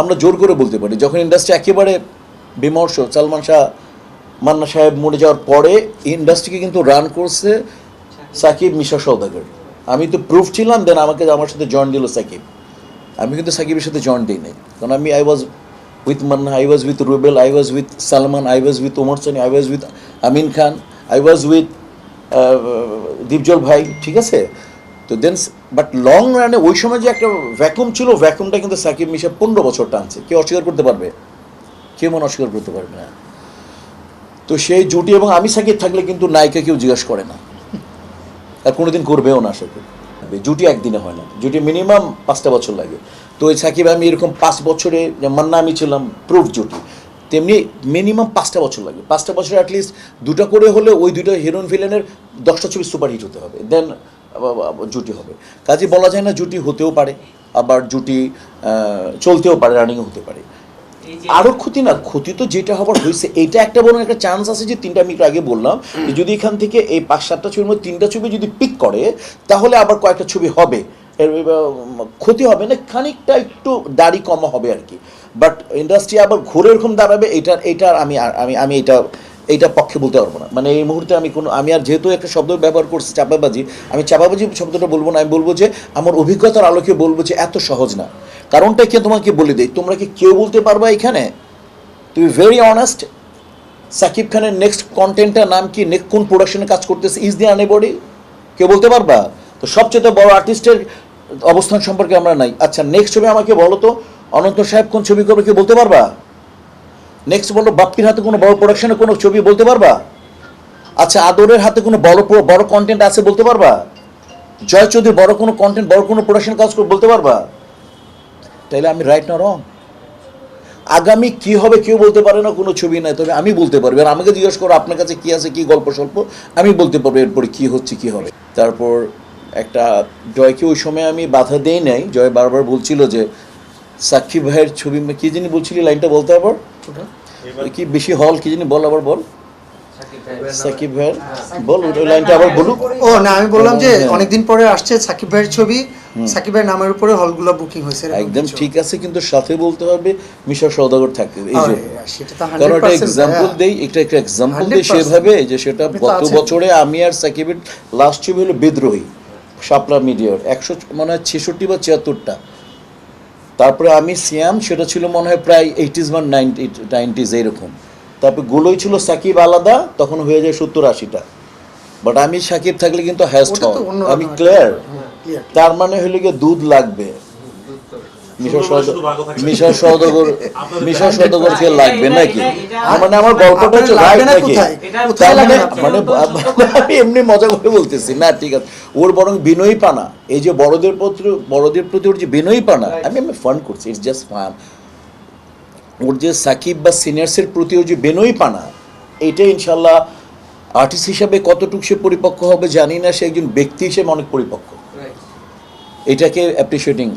আমরা জোর করে বলতে পারি, যখন ইন্ডাস্ট্রি একেবারে বিমর্ষ, সালমান শাহ, মান্না সাহেব মরে যাওয়ার পরে ইন্ডাস্ট্রিকে কিন্তু রান করছে সাকিব, মিশা সৌদাগর আমি তো প্রুফ ছিলাম দেন আমাকে আমার সাথে জয়েন দিল সাকিব। আমি কিন্তু সাকিবের সাথে জয়েন দিই নাই। কারণ আমি I was with Manna I was with Rubel I was with Salman I was with Omar Sunny I was with Amin Khan I was with Dipjol ভাই, ঠিক আছে? তো দেন বাট লং রানে ওই সময় যে একটা ভ্যাকুম ছিল ভ্যাকুমটা কিন্তু সাকিব মিশা পনেরো বছর টানছে। কেউ অস্বীকার করতে পারবে? কেউ মনে অস্বীকার করতে পারবে না। তো সেই জুটি এবং আমি সাকিব থাকলে কিন্তু নায়িকা কেউ জিজ্ঞেস করে না। আর কোনোদিন করবেও না করি জুটি একদিনে হয় না। জুটি মিনিমাম পাঁচটা বছর লাগে। তো ওই সাকিব আমি এরকম পাঁচ বছরে যে মান্না আমি ছিলাম প্রুফ জুটি। তেমনি মিনিমাম পাঁচটা বছর লাগে। পাঁচটা বছরে অ্যাটলিস্ট দুটো করে হলে ওই দুটো হিরোইন ভিলেনের দশটা ছবি সুপারহিট হতে হবে। দেন জুটি হবে। কাজে বলা যায় না জুটি হতেও পারে আবার জুটি চলতেও পারে রানিংও হতে পারে। আরও ক্ষতি না ক্ষতি তো যেটা হবার হয়েছে এটা একটা বরং একটা চান্স আছে যে তিনটা আমি একটু আগে বললাম যে যদি এখান থেকে এই পাঁচ সাতটা ছবির মধ্যে তিনটা ছবি যদি পিক করে তাহলে আবার কয়েকটা ছবি হবে। এর ক্ষতি হবে না খানিকটা একটু দাড়ি কমা হবে আর কি। বাট ইন্ডাস্ট্রি আবার ঘুরে এরকম দাঁড়াবে এটার এটার আমি আমি আমি এটা এইটা পক্ষে বলতে পারব না। মানে এই মুহূর্তে আমি কোনো আমি আর যেহেতু একটা শব্দ ব্যবহার করছি, চাপাবাজি, আমি চাপাবাজি শব্দটা বলব না, আমি বলব যে আমার অভিজ্ঞতার আলোকে বলব যে এত সহজ না। কারণটা কি তোমাকে বলে দিই? তোমরা কি কেউ বলতে পারবা এখানে? তুমি ভেরি অনেস্ট সাকিব খানের নেক্সট কন্টেন্টটার নাম কি? নেক্সট কোন প্রোডাকশনে কাজ করতেছে? ইজ দি আনেবডি কেউ বলতে পারবা? তো সবচেয়ে বড় আর্টিস্টের অবস্থান সম্পর্কে আমরা নাই। আচ্ছা নেক্সট ছবি আমাকে বলো তো। অনন্ত সাহেব কোন ছবি করবে, কেউ বলতে পারবা? নেক্সট বলো, বাপ্পির হাতে কোনো বড় প্রোডাকশনে কোনো ছবি বলতে পারবা? আচ্ছা আদরের হাতে কোনো বড় বড় কন্টেন্ট আছে বলতে পারবা? জয় চৌধুরী, বড় কোনো কন্টেন্ট বড় কোনো প্রোডাকশন কাজ করে, বলতে পারবা? তাইলে আমি রাইট না রং আগামী কি হবে কেউ বলতে পারে না, কোনো ছবি নাই, তবে আমি বলতে পারব। আর আমাকে জিজ্ঞেস করো, আপনার কাছে কি আছে, কি গল্প, স্বল্প? আমি বলতে পারব এরপরে কি হচ্ছে, কি হবে। তারপর একটা জয়কে ওই সময় আমি বাধা দেই নাই, জয় বারবার বলছিল যে, সাক্ষী ভাইয়ের ছবি, কি জানি বলছিলি লাইনটা বলতে কি বেশি হল কি জানি বল আবার বল। সাকিব ভাইয়ের বল ওই লাইনটা আবার বলুক। ও না আমি বললাম যে হ্যাঁ। অনেকদিন পরে আসছে সাকিব ভাইয়ের ছবি। সাকিব ভাইয়ের নামের উপরে হলগুলো বুকিং হয়েছে একদম ঠিক আছে কিন্তু সাথে বলতে হবে মিশা থাকবে এই যে। সেটা কারণ একটা এক্সাম্পল হ্যাঁ। দেই একটা একটা এক্সাম্পল দেই সেভাবে যে সেটা গত বছরে আমি আর সাকিবের লাস্ট ছবি হলো বিদ্রোহী শাপলা মিডিয়ার একশো মানে ছেষট্টি বা ছিয়াত্তরটা। তারপরে আমি সিয়াম সেটা ছিল মনে হয় প্রায় এইটিজ বা নাইনটি নাইনটিজ এইরকম। তারপরে গুলোই ছিল সাকিব আলাদা তখন হয়ে যায় সত্তর আশিটা। বাট আমি সাকিব থাকলে কিন্তু হ্যাস্ট আমি ক্লিয়ার। হ্যাঁ, তার মানে হলো গিয়ে দুধ লাগবে। সৌদগর লাগবে নাকি? মানে আমার গল্পটা হচ্ছে নাকি? মানে? মানে আমি এমনি মজা করে বলতেছি না ঠিক আছে। ওর বরং বিনয়ী পানা। এই যে বড়দের প্রতি বড়দের প্রতি ওর যে বিনয়ী পানা আমি আমি ফান করছি ইটস জাস্ট ফান ওর যে সাকিব বা সিনিয়র্সের প্রতি ওর যে বেনই পানা এটা ইনশাল্লাহ আর্টিস্ট হিসাবে কতটুকু সে পরিপক্ক হবে জানি না সে একজন ব্যক্তি হিসেবে অনেক পরিপক্ক। এটাকে অ্যাপ্রিসিয়েটিং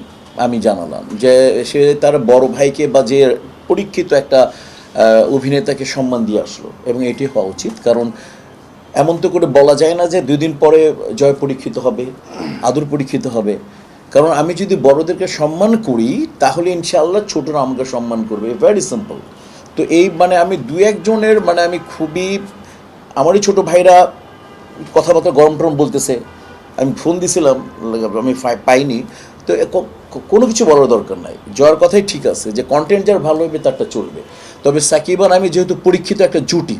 আমি জানালাম যে সে তার বড় ভাইকে বা যে পরীক্ষিত একটা অভিনেতাকে সম্মান দিয়ে আসলো এবং এটি হওয়া উচিত। কারণ এমন তো করে বলা যায় না যে দুদিন পরে জয় পরীক্ষিত হবে, আদর পরীক্ষিত হবে। কারণ আমি যদি বড়দেরকে সম্মান করি, তাহলে ইনশাআল্লাহ ছোটরা আমাকে সম্মান করবে। ভেরি সিম্পল তো এই মানে আমি দু একজনের মানে আমি খুবই, আমারই ছোট ভাইরা কথাবার্তা গরম টরম বলতেছে। আমি ফোন দিছিলাম, আমি পাইনি। তো কোনো কিছু বলার দরকার নাই। জয়ের কথাই ঠিক আছে যে কন্টেন্ট যার ভালো হবে তারটা চলবে। তবে সাকিব আর আমি যেহেতু পরীক্ষিত একটা জুটি,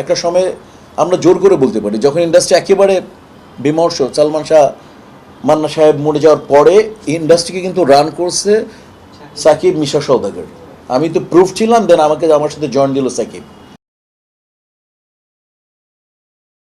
একটা সময় আমরা জোর করে বলতে পারি, যখন ইন্ডাস্ট্রি একেবারে বিমর্ষ, সালমান শাহ, মান্না সাহেব মরে যাওয়ার পরে ইন্ডাস্ট্রিকে কিন্তু রান করছে সাকিব, মিশা সৌদাগর আমি তো প্রুফ ছিলাম দেন আমাকে আমার সাথে জয়েন দিল সাকিব।